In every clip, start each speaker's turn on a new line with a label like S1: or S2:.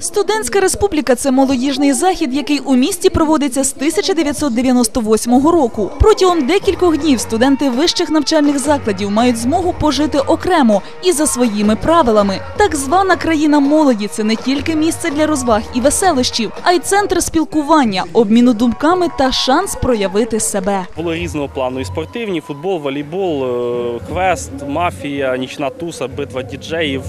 S1: Студентська республіка це молодіжний захід, який у місті проводиться з 1998 року. Протягом декількох днів студенти вищих навчальних закладів мають змогу пожити окремо і за своїми правилами. Так звана країна молоді це не тільки місце для розваг і веселощів, а й центр спілкування, обміну думками та шанс проявити себе.
S2: Було різного плану і спортивні футбол, волейбол, е, квест, мафія, нічна туса, битва діджей діджеїв,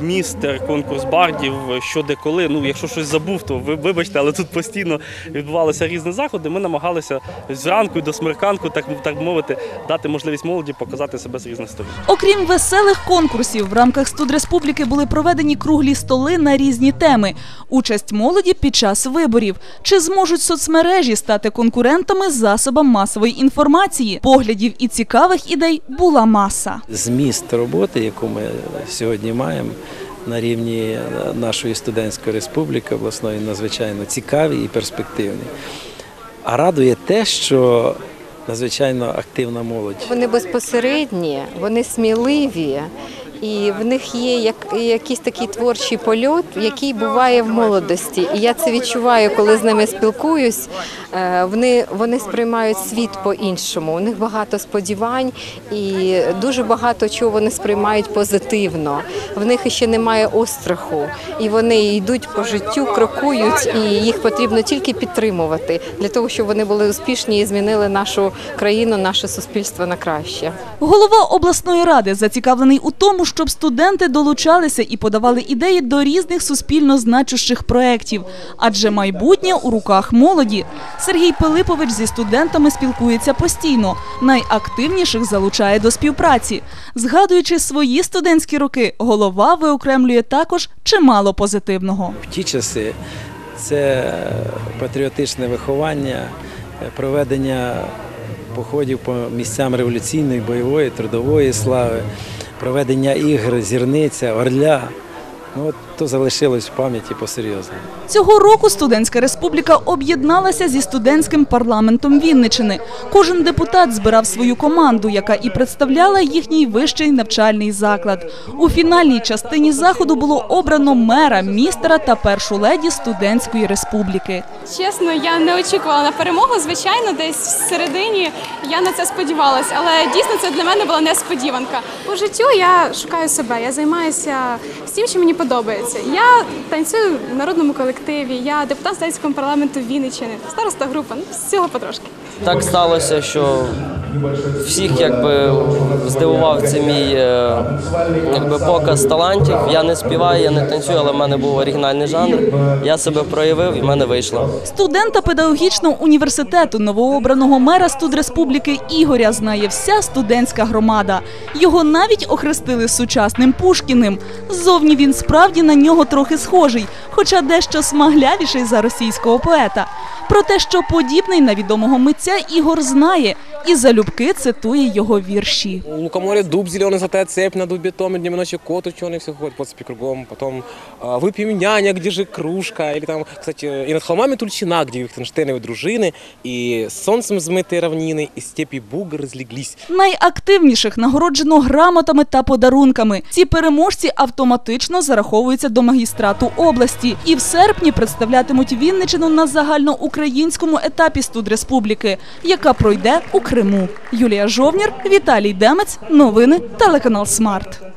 S2: містер, конкурс бардів, що де коли. Ну, якщо щось забув, то ви вибачте, але тут постійно відбувалися різні заходи. Ми намагалися зранку до смерканку, так, так мовити, дати можливість молоді показати себе з різних сторон.
S1: Окрім веселих конкурсів, в рамках студреспубліки були проведені круглі столи на різні теми. Участь молоді під час виборів. Чи зможуть соцмережі стати конкурентами засобам масової інформації? Поглядів і цікавих ідей була маса.
S3: зміст роботи, яку ми сьогодні маємо на рівні нашої студентської республіки обласної, надзвичайно цікаві і перспективні. А радує те, що надзвичайно активна молодь.
S4: Вони безпосередні, вони сміливі, і в них є як, якийсь такий творчий польот, який буває в молодості. І я це відчуваю, коли з ними спілкуюсь. Е, Вони, вони сприймають світ по-іншому. У них багато сподівань і дуже багато чого вони сприймають позитивно. В них ще немає остраху, і вони йдуть по життю, крокують, і їх потрібно тільки підтримувати для того, щоб вони були успішні і змінили нашу країну, наше суспільство на краще.
S1: Голова обласної ради зацікавлений у тому, щоб студенти долучалися і подавали ідеї до різних суспільно значущих проєктів, адже майбутнє у руках молоді. Сергій Пилипович зі студентами спілкується постійно, найактивніших залучає до співпраці. Згадуючи свої студентські роки, голова виокремлює також чимало позитивного.
S3: В ті часи це патріотичне виховання, проведення походів по місцям революційної, бойової, трудової слави, проведення ігр, зірниця, орля. Ну, от то залишилось в пам'яті посерйозному.
S1: Цього року студентська республіка об'єдналася зі студентським парламентом Вінничини. Кожен депутат збирав свою команду, яка і представляла їхній вищий навчальний заклад. У фінальній частині заходу було обрано мера, містера та першу леді студентської республіки.
S5: Чесно, я не очікувала на перемогу. Звичайно, десь в середині я на це сподівалася, але дійсно це для мене була несподіванка. По життю я шукаю себе, я займаюся всім, що мені подобається. Я танцюю в народному колективі, я депутат студентського парламенту Вінниччини, староста група, ну, з цього потрошки.
S6: Так сталося, що всіх якби здивував це мій е, якби, показ талантів. Я не співаю, я не танцюю, але в мене був оригінальний жанр. Я себе проявив і в мене вийшло.
S1: Студента педагогічного університету новообраного мера студреспубліки Ігоря знає вся студентська громада. Його навіть охрестили сучасним Пушкіним. Ззовні він справді на нього трохи схожий, хоча дещо смаглявіший за російського поета. Про те, що подібний на відомого митця Ігор знає і залюбки цитує його вірші.
S7: У лукоморья дуб зеленый, золотая цепь над дубе днем и ночью кот ученый все ходит по цепи кругом. Потом а, выпьем няня, где же кружка. Или там, кстати, и над холмами Тульчина, где Вихтенштейновы дружины, и солнцем взмытые равнины, и степи буга разлеглись.
S1: Найактивніших нагороджено грамотами та подарунками. Ці переможці автоматично зараховуються до магістрату області і в серпні представлятимуть Вінничину на загальноукраїнському етапі студреспубліки, яка пройде у Криму. Юлія Жовнір, Віталій Демець. Новини телеканал Смарт.